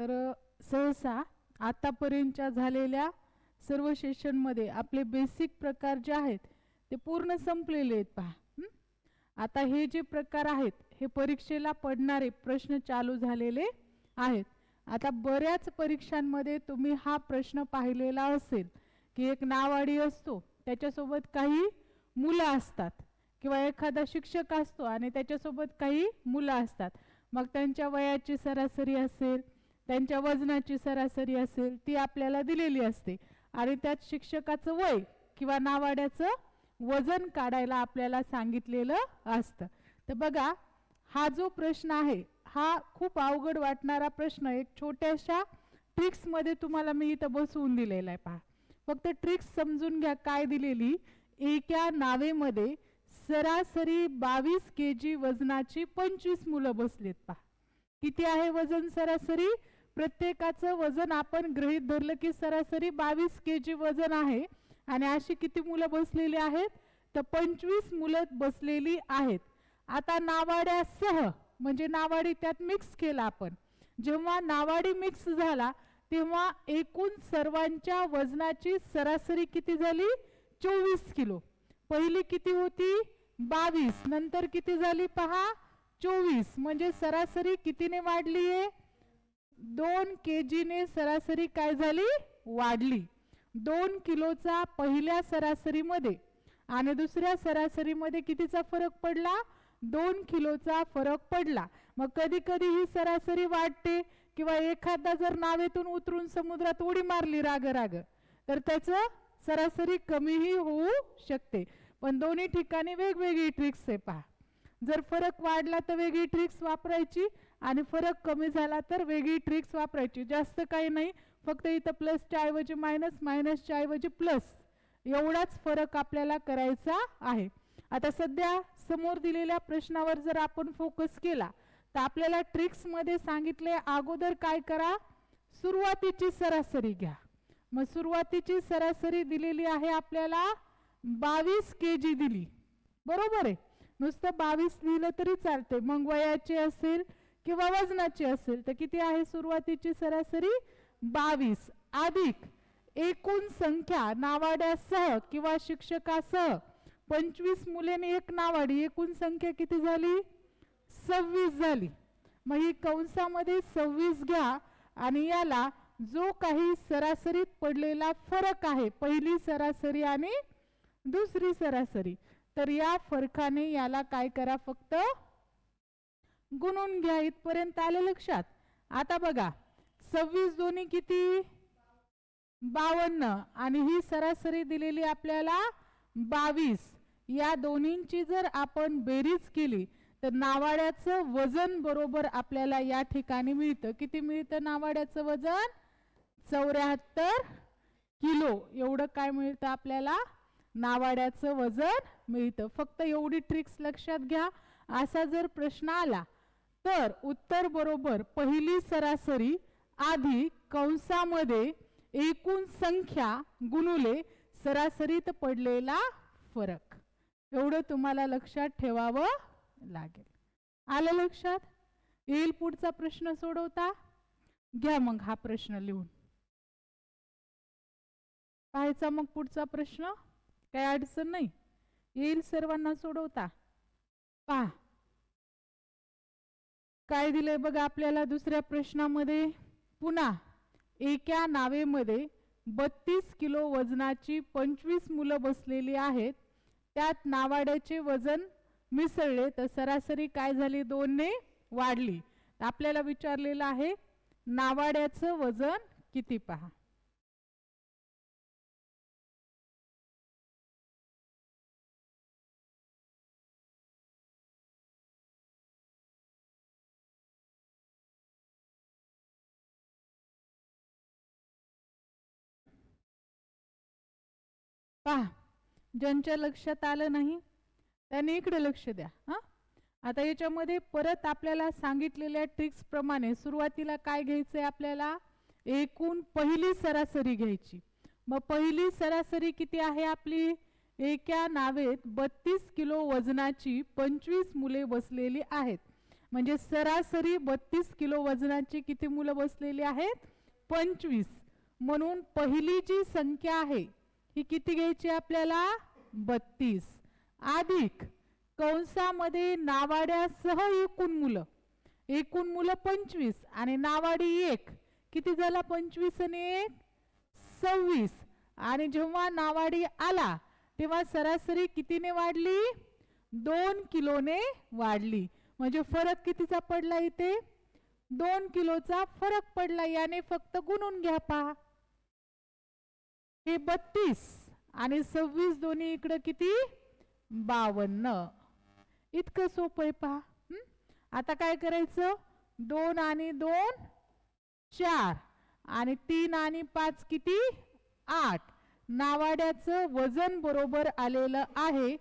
तर सहसा आतापर्यंतच्या झालेल्या सर्व सेशनमध्ये आपले बेसिक प्रकार जे आहेत ते पूर्ण संपलेले आहेत पहा. आता हे जे प्रकार आहेत हे परीक्षेला पडणारे प्रश्न चालू झालेले आहेत. आता बऱ्याच परीक्षांमध्ये तुम्ही हा प्रश्न पाहिलेला असेल की एक नावाडी असतो त्याच्यासोबत काही मुलं असतात. किंवा एखादा शिक्षक असतो आणि त्याच्यासोबत काही मुलं असतात. मग त्यांच्या वयाची सरासरी असेल त्यांच्या वजनाची सरासरी असेल ती आपल्याला दिलेली असते. आणि त्यात शिक्षकाचं वय किंवा नावाड्याचं वजन काढायला आपल्याला सांगितलेलं असतं. तर बघा हा जो प्रश्न आहे हा खूप अवघड वाटणारा प्रश्न एक छोट्याशा ट्रिक्समध्ये तुम्हाला मी इथं बसवून दिलेला आहे पहा. फक्त ट्रिक्स समजून घ्या काय दिलेली. एका नावेमध्ये सरासरी बावीस के जी वजनाची पंचवीस मुलं बसलेत पहा. किती आहे वजन सरासरी? प्रत्येकाचं वजन आपण गृहीत धरलं की सरासरी बावीस के जी वजन आहे. आणि अशी किती मुलं बसलेली आहेत? तर पंचवीस मुलं बसलेली आहेत. आता नावाड्यासह म्हणजे नावाडी त्यात मिक्स केला आपण. जेव्हा नावाडी मिक्स झाला तेव्हा एकूण सर्वांच्या वजनाची सरासरी किती झाली? चोवीस किलो. पहिली किती होती? बावीस. नंतर किती झाली पहा? चोवीस. म्हणजे सरासरी कितीने वाढली आहे दोन के जीने सरासरी काय झाली? वाढली. दोन किलोचा पहिल्या सरासरीमध्ये आणि दुसऱ्या सरासरीमध्ये कितीचा फरक पडला? दोन किलोचा फरक पडला. मग कधी कधी ही सरासरी वाढते किंवा एखादा जर नावेतून उतरून समुद्रात उडी मारली राग राग तर त्याचं सरासरी कमीही होऊ शकते. पण दोन्ही ठिकाणी वेगवेगळी ट्रिक्स आहे पहा. जर फरक वाढला तर वेगळी ट्रिक्स वापरायची. आणि फरक कमी झाला तर वेगळी ट्रिक्स वापरायची. जास्त काही नाही फक्त इथं प्लसच्या ऐवजी मायनस मायनसच्या ऐवजी प्लस एवढाच फरक आपल्याला करायचा आहे. आता सध्या समोर दिलेल्या प्रश्नावर जर आपण फोकस केला तर आपल्याला ट्रिक्समध्ये सांगितले अगोदर काय करा? सुरुवातीची सरासरी घ्या. मग सुरुवातीची सरासरी दिलेली आहे आपल्याला बावीस के जी दिली. बरोबर आहे. नुसतं बावीस लिहिलं तरी चालते मग वयाचे असेल किंवा वजनाची असेल तर किती आहे सुरुवातीची सरासरी? बावीस. अधिक एकूण संख्या नावाड्यासह किंवा शिक्षकासह. पंचवीस मुलेने एक नावाडी एकूण संख्या किती झाली? सव्वीस झाली. मग ही कंसामध्ये सव्वीस घ्या आणि याला जो काही सरासरीत पडलेला फरक आहे पहिली सरासरी आणि दुसरी सरासरी तर या फरकाने याला काय करा फक्त गुणून घ्या इथपर्यंत आलं लक्षात. आता बघा सव्वीस दोन्ही किती? बावन्न. आणि ही सरासरी दिलेली आपल्याला बावीस. या दोन्हींची जर आपण बेरीज केली तर नावाड्याचं वजन बरोबर आपल्याला या ठिकाणी मिळतं. किती मिळतं नावाड्याचं वजन? चौऱ्याहत्तर किलो. एवढं काय मिळतं आपल्याला? नावाड्याचं वजन मिळतं. फक्त एवढी ट्रिक्स लक्षात घ्या. असा जर प्रश्न आला तर उत्तर बरोबर पहिली सरासरी आधी कंसामध्ये एकूण संख्या गुणुले सरासरीत पडलेला फरक. एवढं तुम्हाला लक्षात ठेवावं लागेल. आलं लक्षात? येईल पुढचा प्रश्न सोडवता? घ्या मग हा प्रश्न लिहून. पाहायचा मग पुढचा प्रश्न? काय अडचण नाही. येईल सर्वांना सोडवता. पहा. काय दिलंय बघा आपल्याला दुसऱ्या प्रश्नामध्ये? पुन्हा एका नावेमध्ये बत्तीस किलो वजनाची पंचवीस मुलं बसलेली आहेत. त्यात नावाड्याचे वजन मिसळले तर सरासरी काय झाली? दोनने वाढली. आपल्याला विचारलेलं आहे नावाड्याचं वजन किती पहा? पहा ज्यांच्या लक्षात आलं नाही त्यांनी इकडे लक्ष द्या हा? आता याच्यामध्ये परत आपल्याला सांगितलेल्या ट्रिक्स प्रमाणे सुरुवातीला काय घ्यायचं आहे आपल्याला? एकूण पहिली सरासरी घ्यायची. मग पहिली सरासरी किती आहे आपली? एका नावेत बत्तीस किलो वजनाची पंचवीस मुले बसलेली आहेत. म्हणजे सरासरी बत्तीस किलो वजनाची किती मुलं बसलेली आहेत? पंचवीस. म्हणून पहिली जी संख्या आहे ही किती घ्यायची आपल्याला? बत्तीस. अधिक. कंसामध्ये नावाड्यासह एकूण मुलं. एकूण मुलं पंचवीस आणि नावाडी एक. किती झाला पंचवीस आणि एक? सव्वीस. आणि जेव्हा नावाडी आला तेव्हा सरासरी कितीने वाढली? दोन किलोने वाढली. म्हणजे फरक कितीचा पडला इथे? दोन किलोचा फरक पडला. याने फक्त गुणून घ्या पहा. हे बत्तीस आणि सव्वीस दोन्ही इकडं किती? बावन्न. इतकं सोपं आहे पहा. आता काय करायचं? दोन आणि दोन चार. आणि तीन आणि पाच किती? आठ. नावाड्याचं वजन बरोबर आलेलं आहे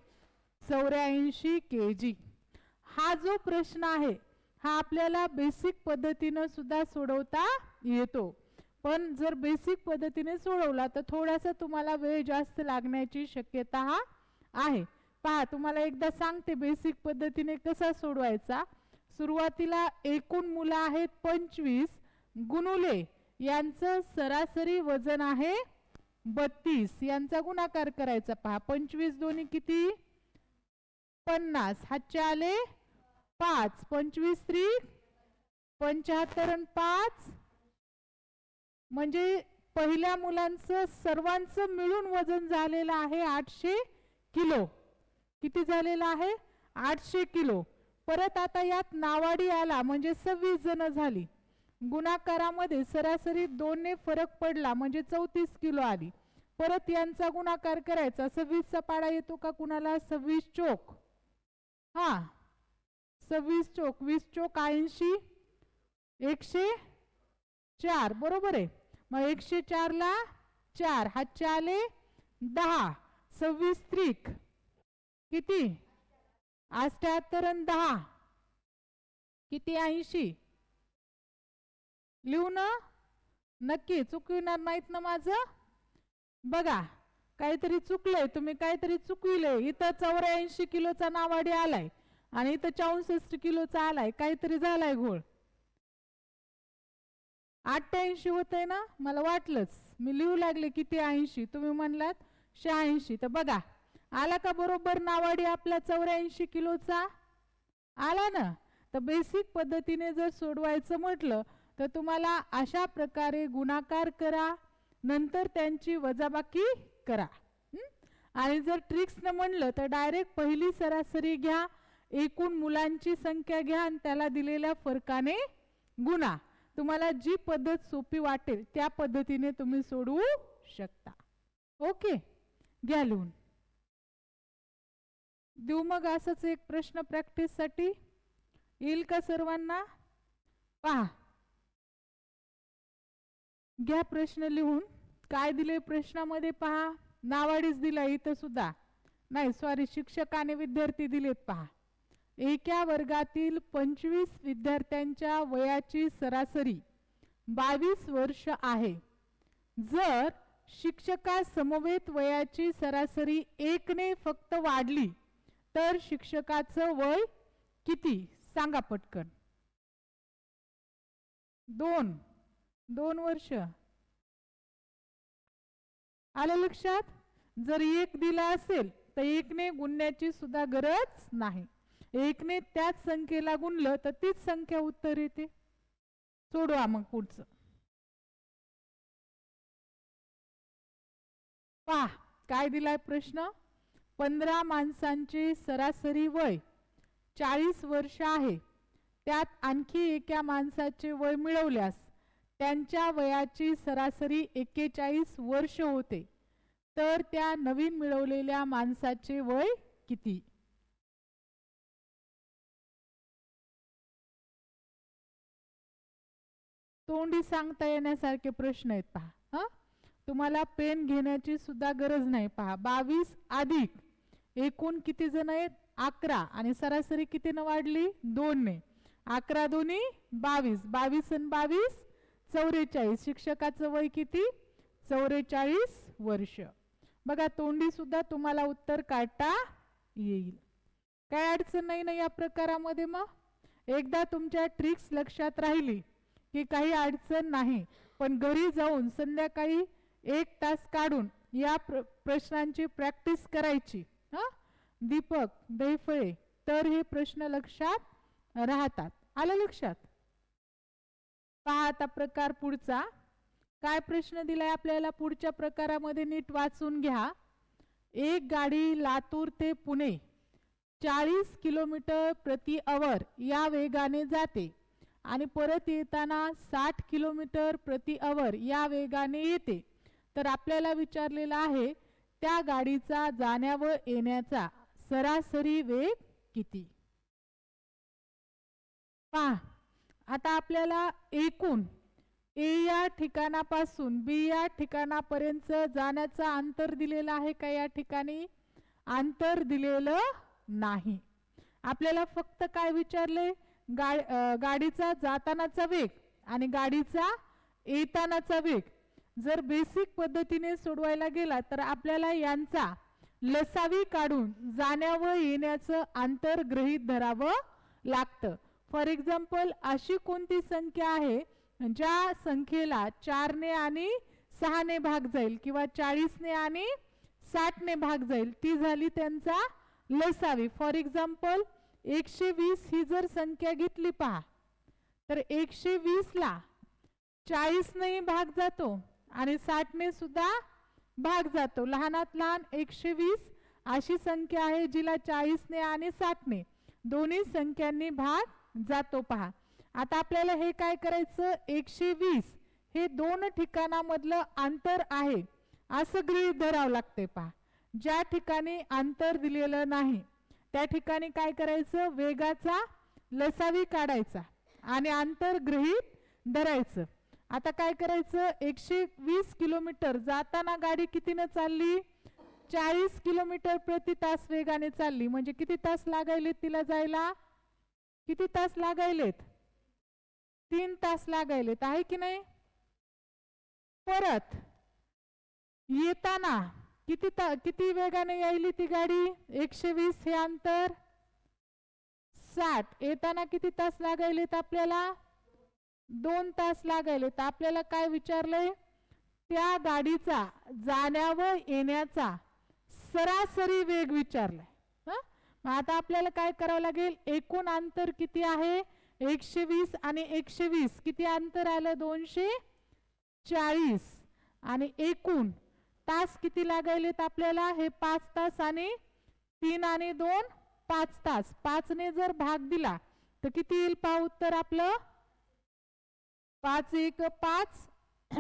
चौऱ्याऐंशी के जी हा जो प्रश्न आहे हा आपल्याला बेसिक पद्धतीनं सुद्धा सोडवता येतो. पण जर बेसिक पद्धतीने सोडवला तर थोडासा तुम्हाला वेळ जास्त लागण्याची शक्यता हा आहे. पहा तुम्हाला एकदा सांगते बेसिक पद्धतीने कसा सोडवायचा. सुरुवातीला एकूण मुलं आहेत पंचवीस. गुणुले यांचं सरासरी वजन आहे बत्तीस. यांचा गुणाकार करायचा. पहा पंचवीस दोन्ही किती? पन्नास. हातचे आले पाच. पंचवीस त्री पंच्याहत्तर पाच. म्हणजे पहिल्या मुलांचं सर्वांचं मिळून वजन झालेलं आहे आठशे किलो. किती झालेलं आहे? आठशे किलो. परत आता यात नावाडी आला म्हणजे सव्वीस जण झाली. गुणाकारामध्ये सरासरी दोनने फरक पडला म्हणजे चौतीस किलो आली. परत यांचा गुणाकार करायचा सव्वीसचा पाडा येतो का कुणाला? सव्वीस चोक. हा. सव्वीस चोक वीस चोक ऐंशी एकशे चार बरोबर आहे. मग एकशे चारला चार हातचे आले दहा सव्वीस त्रिक. किती? अष्ट्याहत्तर आणि दहा. किती? ऐंशी. लिहू ना नक्की चुकविणार नाहीत ना माझं? बघा काहीतरी चुकलंय तुम्ही काहीतरी चुकविलंय. इथं चौऱ्याऐंशी किलोचा नावाडी आलाय आणि इथं चौसष्ट किलोचा आलाय. काहीतरी झालाय घोळ. अठ्ठ्याऐंशी होतंय ना? मला वाटलंच. मी लिहू लागले किती ऐंशी? तुम्ही म्हणलात शहाऐंशी. तर बघा. आला का बरोबर नावाडी आपला चौऱ्याऐंशी किलोचा? आला ना? तर बेसिक पद्धतीने जर सोडवायचं म्हटलं तर तुम्हाला अशा प्रकारे गुणाकार करा. नंतर त्यांची वजाबाकी करा. आणि जर ट्रिक्सनं म्हणलं तर डायरेक्ट पहिली सरासरी घ्या. एकूण मुलांची संख्या घ्या आणि त्याला दिलेल्या फरकाने गुणा. तुम्हाला जी पद्धत सोपी वाटेल त्या पद्धतीने तुम्ही सोडवू शकता. ओके? घ्या लिहून. देऊ मग असंच एक प्रश्न प्रॅक्टिससाठी येईल का सर्वांना? पहा. घ्या प्रश्न लिहून. काय दिले प्रश्नामध्ये? पहा. नावाडीच दिला इथं सुद्धा. नाही सॉरी शिक्षक आणि विद्यार्थी दिलेत पहा. एका वर्गातील पंचवीस विद्यार्थ्यांच्या वयाची सरासरी बावीस वर्ष आहे. जर शिक्षका समवेत वयाची सरासरी एकने फक्त वाढली तर शिक्षकाचं वय किती? सांगा पटकन. दोन. दोन वर्ष. आलं लक्षात? जर एक दिला असेल तर एकने गुणण्याची सुद्धा गरज नाही. एकने त्याच संख्येला गुणलं तर तीच संख्या उत्तर येते. सोडवा मग पुढचं. पहा काय दिलाय प्रश्न? पंधरा माणसांचे सरासरी वय चाळीस वर्ष आहे. त्यात आणखी एका माणसाचे वय मिळवल्यास त्यांच्या वयाची सरासरी एक्केचाळीस वर्ष होते. तर त्या नवीन मिळवलेल्या माणसाचे वय किती? तोंडी सांगता येण्यासारखे प्रश्न आहेत पहा. तुम्हाला पेन घेण्याची सुद्धा गरज नाही पहा. बावीस अधिक एकूण किती जण आहेत? अकरा. आणि सरासरी कितीनं वाढली? दोनने अकरा दोन्ही बावीस. बावीस आणि बावीस चौवेचाळीस शिक्षकाचं वय किती? चौवेचाळीस वर्ष. बघा तोंडी सुद्धा तुम्हाला उत्तर काढता येईल. काय अडचण नाही ना या प्रकारामध्ये मग? एकदा तुमच्या ट्रिक्स लक्षात राहिली. की काही अडचण नाही. पण घरी जाऊन संध्याकाळी एक तास काढून या प्र प्रश्नांची प्रॅक्टिस करायची. हां? दीपक दैफळे तर हे प्रश्न लक्षात राहतात. आलं लक्षात? पहा आता प्रकार पुढचा. काय प्रश्न दिलाय आपल्याला? पुढच्या प्रकारामध्ये नीट वाचून घ्या. एक गाडी लातूर ते पुणे. चाळीस किलोमीटर प्रति अवर या वेगाने जाते. आणि परत येताना साठ किलोमीटर प्रति अवर या वेगाने येते. तर आपल्याला विचारलेला आहे त्या गाडीचा जाण्या व येण्याचा सरासरी वेग किती? पहा आता आपल्याला एकूण ए या ठिकाणापासून बी या ठिकाणापर्यंत जाण्याचं अंतर दिलेलं आहे का या ठिकाणी? अंतर दिलेलं नाही. आपल्याला फक्त काय विचारले? गा गाडीचा जातानाचा वेग आणि गाडीचा येतानाचा वेग. जर बेसिक पद्धतीने सोडवायला गेला तर आपल्याला यांचा लसावी काढून जाण्या व येण्याचं अंतर गृहीत धरावं लागतं. फॉर एक्झाम्पल अशी कोणती संख्या आहे ज्या संख्येला चारने आणि सहाने भाग जाईल किंवा चाळीसने आणि साठने भाग जाईल ती झाली त्यांचा लसावी. फॉर एक्झाम्पल एकशे वीस ही जर संख्या घेतली पहा तर एकशे वीसला चाळीसनेही भाग जातो आणि साठने सुद्धा भाग जातो. लहानात लहान एकशे वीस अशी संख्या आहे जिला चाळीसने आणि साठने दोन्ही संख्यांनी भाग जातो पहा. आता आपल्याला हे काय करायचं? एकशे वीस. हे दोन ठिकाणामधलं अंतर आहे. असं गृहीत धरावं लागते पहा. ज्या ठिकाणी अंतर दिलेलं नाही त्या ठिकाणी काय करायचं? वेगाचा लसावी काढायचा आणि अंतर धरायचं. आता काय करायचं? एकशे वीस किलोमीटर जाताना गाडी कितीनं चालली? चाळीस किलोमीटर प्रति तास वेगाने चालली. म्हणजे किती तास लागायलेत तिला जायला? किती तास लागायलेत? तीन तास लागायलेत. आहे की नाही? परत येताना किती ता किती वेगाने यायली ती गाडी? एकशे वीस हे अंतर? साठ. येताना किती तास लागायलेत आपल्याला? दोन तास लागायले तर आपल्याला काय विचारलंय? त्या गाडीचा जाण्या व येण्याचा सरासरी वेग विचारलाय. मग आता आपल्याला काय करावं लागेल? एकूण अंतर किती आहे? एकशे वीस आणि एकशे वीस किती अंतर आलं? दोनशे चाळीस. आणि एकूण तास किती लागायलेत आपल्याला? हे पाच तास आणि तीन आणि दोन पाच तास. पाचने जर भाग दिला तर किती येईल पाहू उत्तर आपलं? पाच एक पाच.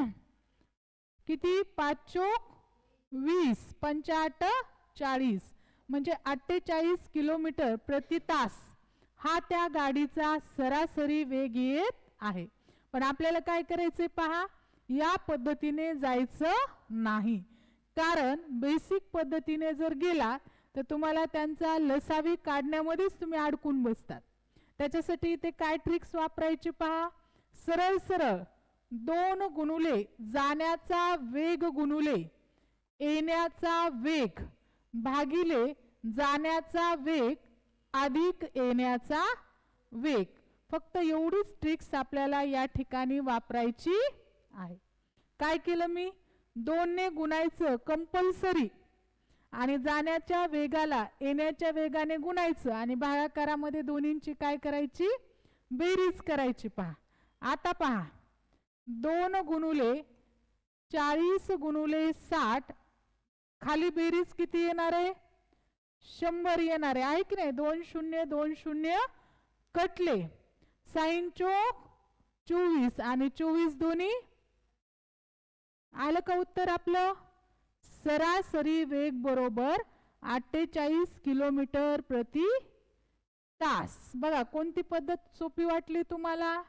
किती? पाच चोक वीस. पंचाहट चाळीस. म्हणजे अठ्ठेचाळीस किलोमीटर प्रति तास हा त्या गाडीचा सरासरी वेग येत आहे. पण आपल्याला काय करायचे पहा? या पद्धतीने जायचं नाही. कारण बेसिक पद्धतीने जर गेला तर तुम्हाला त्यांचा लसावी काढण्यामध्येच तुम्ही अडकून बसतात. त्याच्यासाठी इथे काय ट्रिक्स वापरायचे पहा? सरळ सरळ दोन गुणुले जाण्याचा वेग गुणुले येण्याचा वेग भागिले जाण्याचा वेग अधिक येण्याचा वेग. फक्त एवढीच ट्रिक्स आपल्याला या ठिकाणी वापरायची आहे. काय केलं मी? दोनने गुणायचं कंपल्सरी आणि जाण्याच्या वेगाला येण्याच्या वेगाने गुणायचं. आणि भागाकारामध्ये दोन्हींची काय करायची? बेरीज करायची पहा. आता पहा. दोन गुणुले चाळीस गुणुले साठ खाली बेरीज किती येणार आहे? शंभर येणार आहे. आहे की नाही? दोन शून्य दोन शून्य कटले. साईन चोक चोवीस. आणि चोवीस दोन्ही आलं का उत्तर आपलं? सरासरी वेग बरोबर अठ्ठेचाळीस किलोमीटर प्रति तास. बघा कोणती पद्धत सोपी वाटली तुम्हाला?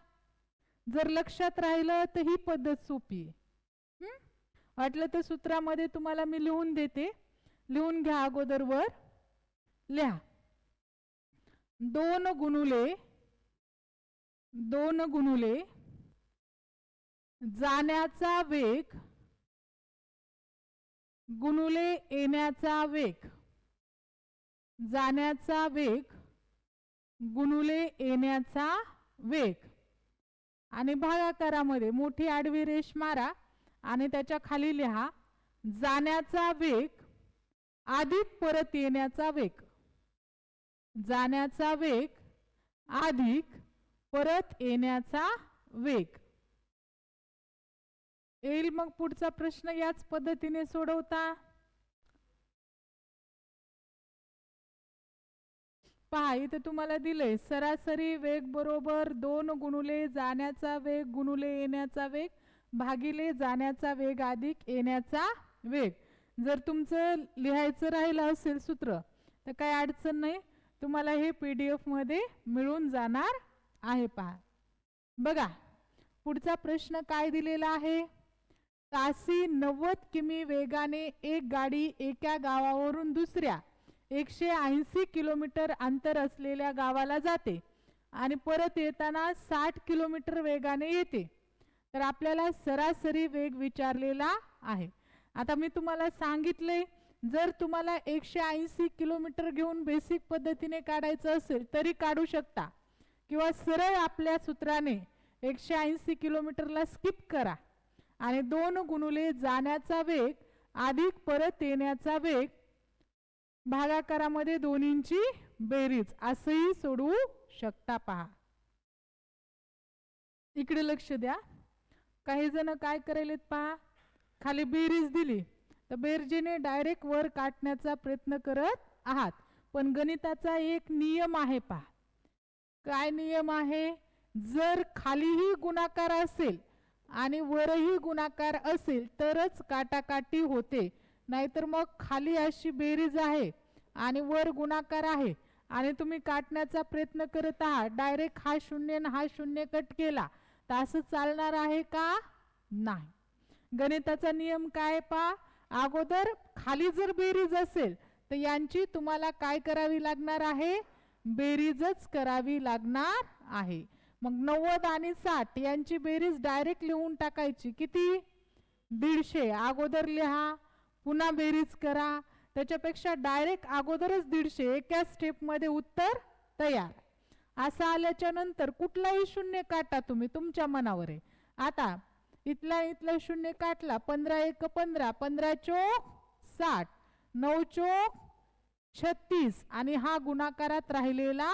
जर लक्षात राहिलं तर ही पद्धत सोपी वाटलं तर सूत्रामध्ये तुम्हाला मी लिहून देते. लिहून घ्या अगोदर वर. लिहा. दोन गुणुले दोन गुणुले जाण्याचा वेग गुणुले येण्याचा वेग. जाण्याचा वेग. गुणुले येण्याचा वेग. आणि भागाकारामध्ये मोठी आडवी रेष मारा आणि त्याच्याखाली लिहा. जाण्याचा वेग. अधिक परत येण्याचा वेग. जाण्याचा वेग. अधिक परत येण्याचा वेग. येईल मग पुढचा प्रश्न याच पद्धतीने सोडवता? पहा इथे तुम्हाला दिलंय सरासरी वेग बरोबर दोन गुणुले जाण्याचा वेग गुणुले येण्याचा वेग भागिले जाण्याचा वेग अधिक येण्याचा वेग. जर तुमचं लिहायचं राहिलं असेल सूत्र तर काही अडचण नाही. तुम्हाला हे पी डी एफमध्ये मिळून जाणार आहे पहा. बघा पुढचा प्रश्न काय दिलेला आहे? तासी नव्वद किमी वेगाने एक गाडी एका गावावरून दुसऱ्या एकशे ऐंशी किलोमीटर अंतर असलेल्या गावाला जाते आणि परत येताना साठ किलोमीटर वेगाने येते. तर आपल्याला सरासरी वेग विचारलेला आहे. आता मी तुम्हाला सांगितले जर तुम्हाला एकशे ऐंशी किलोमीटर घेऊन बेसिक पद्धतीने काढायचं असेल तरी काढू शकता. किंवा सरळ आपल्या सूत्राने एकशे ऐंशी किलोमीटरला स्किप करा. आणि दोन गुणुले जाण्याचा वेग अधिक परत येण्याचा वेग भागाकारामध्ये दोन्हींची बेरीज. असंही सोडवू शकता पहा. इकडे लक्ष द्या. काही जण काय करायलेत पहा? खाली बेरीज दिली. तर बेरजेने डायरेक्ट वर काटण्याचा प्रयत्न करत आहात. पण गणिताचा एक नियम आहे पहा. काय नियम आहे? जर खालीही गुणाकार असेल आणि वरही गुणाकार असेल तरच काटाकाटी होते. नाहीतर मग खाली अशी बेरीज आहे आणि वर गुणाकार आहे. आणि तुम्ही काटण्याचा प्रयत्न करत आहात. डायरेक्ट हा शून्य हा शून्य कट केला तर असं चालणार आहे का? नाही. गणिताचा नियम काय पा अगोदर खाली जर बेरीज असेल तर यांची तुम्हाला काय करावी लागणार आहे? बेरीजच करावी लागणार आहे. मग नव्वद आणि साठ यांची बेरीज डायरेक्ट लिहून टाकायची. किती? दीडशे. अगोदर लिहा पुन्हा बेरीज करा. त्याच्यापेक्षा डायरेक्ट अगोदरच दीडशे. एका स्टेपमध्ये उत्तर तयार. असं आल्याच्यानंतर कुठलाही शून्य काटा तुम्ही तुमच्या मनावर आहे. आता इथला इथला शून्य काटला. पंधरा एक पंधरा. पंधरा चोक साठ. नऊ चोक छत्तीस. आणि हा गुणाकारात राहिलेला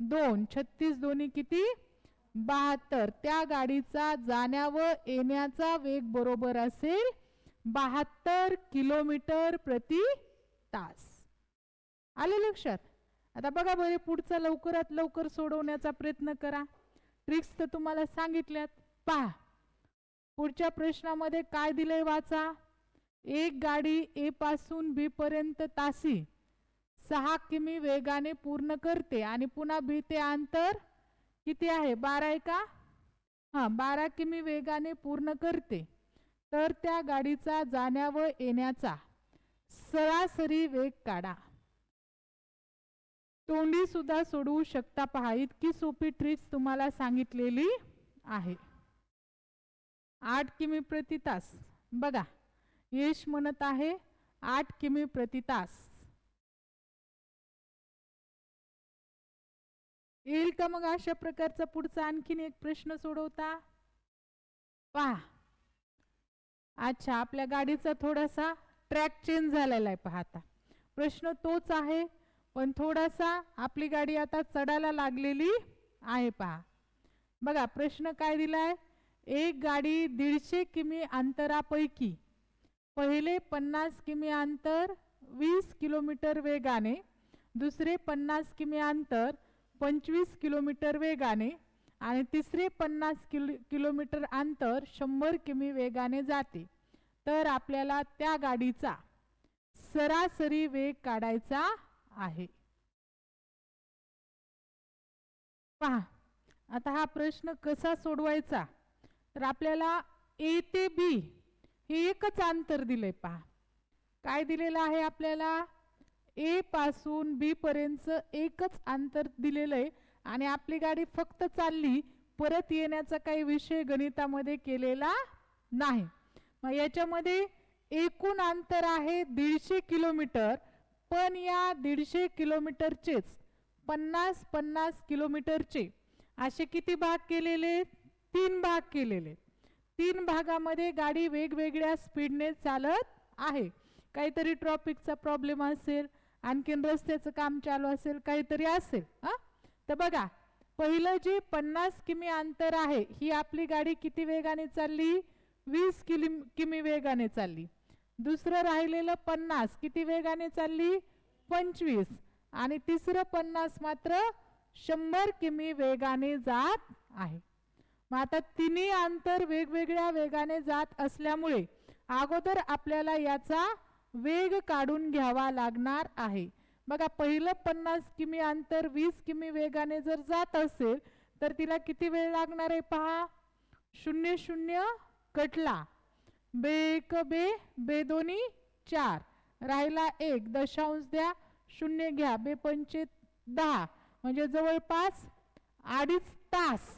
दोन. छत्तीस दोन्ही किती? बहात्तर. त्या गाडीचा जाण्या व येण्याचा वेग बरोबर असेल बहात्तर किलोमीटर प्रति तास. आले लक्षात? आता बघा बरे पुढचा लवकरात लवकर सोडवण्याचा प्रयत्न करा. ट्रिक्स तर तुम्हाला सांगितल्यात. पहा. पुढच्या प्रश्नामध्ये काय दिलंय वाचा? एक गाडी ए पासून बी पर्यंत तासी. सहा किमी वेगाने पूर्ण करते आणि पुन्हा बी ते अंतर किती आहे? बारा आहे का? हा बारा किमी वेगाने पूर्ण करते. तर त्या गाडीचा जाण्या व येण्याचा सरासरी वेग काढा. तोंडी सुद्धा सोडवू शकता पहा. इतकी सोपी ट्रिक्स तुम्हाला सांगितलेली आहे. आठ किमी प्रति तास. बघा यश म्हणत आहे आठ किमी प्रति तास. येईल का मग अशा प्रकारचा पुढचा आणखीन एक प्रश्न सोडवता? पहा. अच्छा आपल्या गाडीचा थोडासा ट्रॅक चेंज झालेला आहे पाहता प्रश्न तोच आहे पण थोडासा आपली गाडी आता चढायला लागलेली आहे पहा. बघा प्रश्न काय दिलाय? एक गाडी दीडशे किमी अंतरापैकी पहिले पन्नास किमी अंतर वीस किलोमीटर वेगाने दुसरे पन्नास किमी अंतर पंचवीस किलोमीटर वेगाने आणि तिसरे पन्नास किलो किलोमीटर अंतर शंभर किमी वेगाने जाते. तर आपल्याला त्या गाडीचा सरासरी वेग काढायचा आहे. पहा आता हा प्रश्न कसा सोडवायचा? तर आपल्याला ए ते बी हे एकच अंतर दिलंय पहा. काय दिलेलं आहे आपल्याला? ए पासून बी पर्यंत एकच अंतर दिलेलं आहे. आणि आपली गाडी फक्त चालली परत येण्याचा काही विषय गणितामध्ये केलेला नाही. मग याच्यामध्ये एकूण अंतर आहे दीडशे किलोमीटर पण या दीडशे किलोमीटरचेच पन्नास पन्नास किलोमीटरचे असे किती भाग केलेले? तीन भाग केलेले. तीन भागामध्ये गाडी वेगवेगळ्या स्पीडने चालत आहे. काहीतरी ट्रॉफिकचा प्रॉब्लेम असेल आणखीन रस्त्याचं काम चालू असेल काहीतरी असेल हां तर बघा पहिलं जे पन्नास किमी अंतर आहे ही आपली गाडी किती वेगाने चालली? वीस किली किमी वेगाने चालली. दुसरं राहिलेलं पन्नास किती वेगाने चालली? पंचवीस. आणि तिसरं पन्नास मात्र शंभर किमी वेगाने जात आहे. मग आता तिन्ही अंतर वेगवेगळ्या वेगाने जात असल्यामुळे अगोदर आपल्याला याचा वेग काढून घ्यावा लागणार आहे. बघा पहिलं पन्नास किमी अंतर वीस किमी वेगाने जर जात असेल तर तिला किती वेळ लागणार आहे पहा? शून्य शून्य कटला. बे एक बे बे दोन्ही चार. राहिला एक दशांश द्या शून्य घ्या बे पंचे दहा. म्हणजे जवळपास अडीच तास.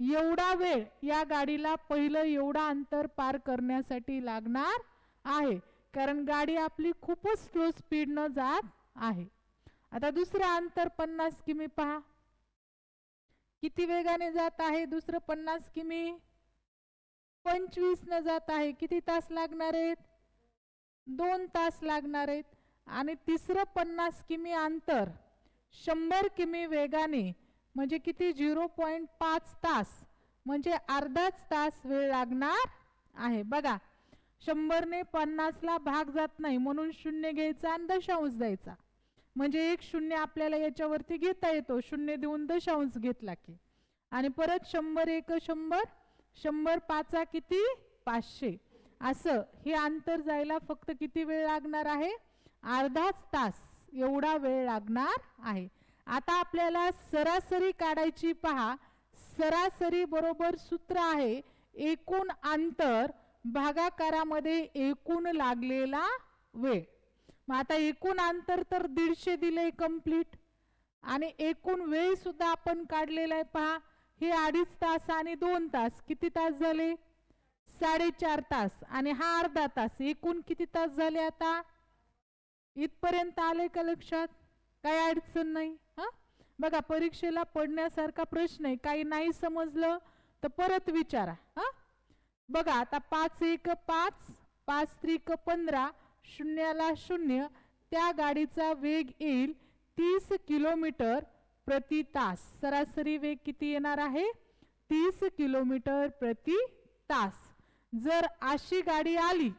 एवढा वेळ या गाडीला पहिलं एवढा अंतर पार करण्यासाठी लागणार आहे. कारण गाडी आपली खूपच स्लो स्पीडनं जात आहे. आता दुसरं अंतर पन्नास किमी पहा. किती वेगाने जात आहे? दुसरं पन्नास किमी. पंचवीस न जात आहे. किती तास लागणार आहेत? दोन तास लागणार आहेत. आणि तिसरं पन्नास किमी अंतर शंभर किमी वेगाने म्हणजे किती? झिरो पॉईंट पाच तास. म्हणजे अर्धाच तास वेळ लागणार आहे. बघा शंभरने पन्नासला भाग जात नाही म्हणून शून्य घ्यायचा आणि दशांश द्यायचा. म्हणजे एक शून्य आपल्याला याच्यावरती घेता येतो शून्य देऊन दशांश घेतला की. आणि परत शंभर एक शंभर शंभर पाचा किती? पाचशे. असं हे अंतर जायला फक्त किती वेळ लागणार आहे? अर्धाच तास एवढा वेळ लागणार आहे. आता आपल्याला सरासरी काढायची पहा सरासरी बरोबर सूत्र आहे एकूण अंतर भागाकारामध्ये एकूण लागलेला वेळ. मग आता एकूण अंतर तर दीडशे दिले कंप्लीट आणि एकूण वेळ सुद्धा आपण काढलेला आहे पहा हे अडीच तास आणि दोन तास किती तास झाले? साडेचार तास. आणि हा अर्धा तास. एकूण किती तास झाले आता? इथपर्यंत आले का लक्षात? काही अडचण नाही हा? बघा परीक्षेला पडण्यासारखा प्रश्न आहे. काही नाही समजलं तर परत विचारा हा? बघा आता पाच एक पाच पाच त्रिक पंधरा शून्याला शून्य त्या गाडीचा वेग येईल तीस किलोमीटर प्रति तास. सरासरी वेग किती येणार आहे? तीस किलोमीटर प्रति तास. जर अशी गाडी आली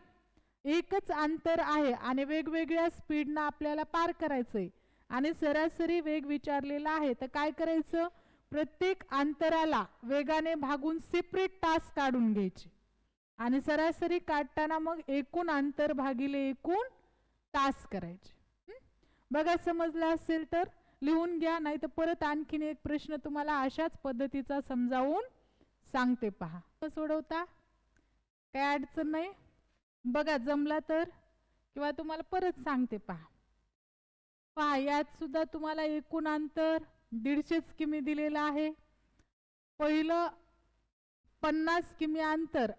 एकच अंतर आहे आणि वेगवेगळ्या स्पीडनं आपल्याला पार करायचंय आणि सरासरी वेग विचारलेला आहे तर काय करायचं? प्रत्येक अंतराला वेगाने भागून सेपरेट तास काढून घ्यायचे. आणि सरासरी काढताना मग एकूण अंतर भागिले एकूण तास करायचे. बघा समजलं असेल तर लिहून घ्या नाही तर परत आणखीन एक प्रश्न तुम्हाला अशाच पद्धतीचा समजावून सांगते पहा. सोडवता? काय अडचण नाही. बघा जमला तर किंवा तुम्हाला परत सांगते पहा. पहा यात सुद्धा तुम्हाला एकूण अंतर दीडशेच किमी दिलेलं आहे. पहिलं पन्नास किमी अंतर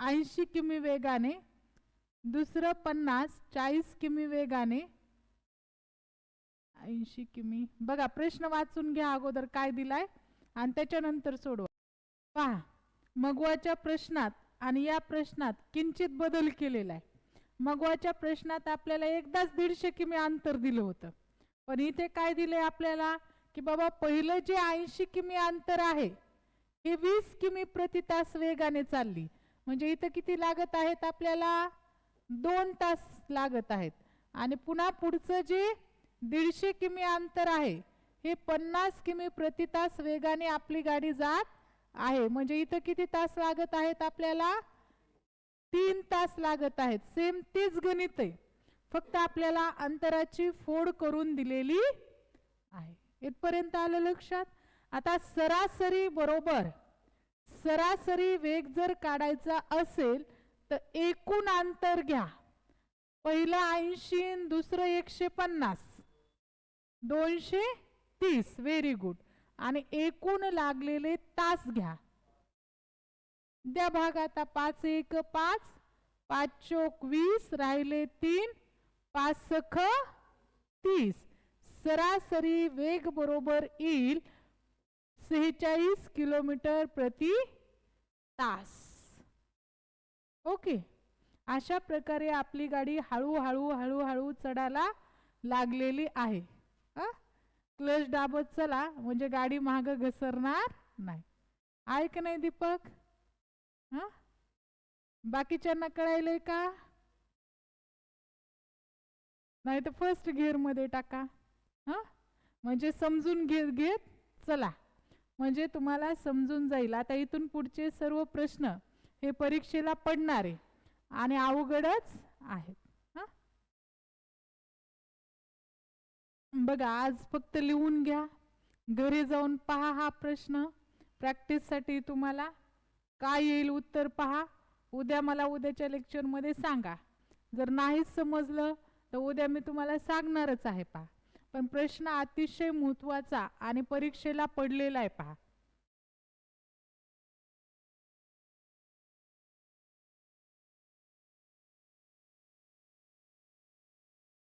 ऐंशी किमी वेगाने दुसरं पन्नास चाळीस किमी वेगाने. ऐंशी किमी. बघा प्रश्न वाचून घ्या अगोदर काय दिलाय आणि त्याच्यानंतर सोडवा. पहा मगवाच्या प्रश्नात आणि या प्रश्नात किंचित बदल केलेला आहे. मगवाच्या प्रश्नात आपल्याला एकदाच दीडशे किमी अंतर दिलं होतं. पण इथे काय दिलंय आपल्याला की बाबा पहिलं जे ऐंशी किमी अंतर आहे हे वीस किमी प्रति तास वेगाने चालली. म्हणजे इथं किती लागत आहेत आपल्याला? दोन तास लागत आहेत. आणि पुन्हा पुढचं जे दीडशे किमी अंतर आहे हे पन्नास किमी प्रति तास वेगाने आपली गाडी जात आहे. म्हणजे इथं किती तास लागत आहेत आपल्याला? तीन तास लागत आहेत. सेम तेच गणित आहे. फक्त आपल्याला अंतराची फोड करून दिलेली आहे. इथपर्यंत आलं लक्षात? आता सरासरी बरोबर सरासरी वेग जर काढायचा असेल तर एकूण अंतर घ्या. पहिलं ऐंशी दुसरं एकशे पन्नास. दोनशे तीस व्हेरी गुड आणि एकूण लागलेले तास घ्या. द्या भाग आता पाच एक पाच पाच चोक वीस राहिले तीन पाच सख तीस. सरासरी वेग बरोबर येईल सेहेचाळीस किलोमीटर प्रति तास. ओके अशा प्रकारे आपली गाडी हळूहळू हळूहळू चढायला लागलेली आहे. क्लच दाबत चला म्हणजे गाडी महाग घसरणार नाही. आहे का नाही दीपक? हा? बाकीच्यांना कळायलंय का? नाही तर फर्स्ट गिअरमध्ये टाका. हा? म्हणजे समजून घेत घेत चला. म्हणजे तुम्हाला समजून जाईल. आता इथून पुढचे सर्व प्रश्न हे परीक्षेला पडणारे आणि अवघडच आहेत. बघा आज फक्त लिहून घ्या. घरी जाऊन पहा हा प्रश्न. प्रॅक्टिससाठी तुम्हाला काय येईल उत्तर पहा. उद्या मला उद्याच्या लेक्चरमध्ये सांगा. जर नाहीच समजलं तर उद्या मी तुम्हाला सांगणारच आहे पहा. पण प्रश्न अतिशय महत्त्वाचा आणि परीक्षेला पडलेला आहे पहा.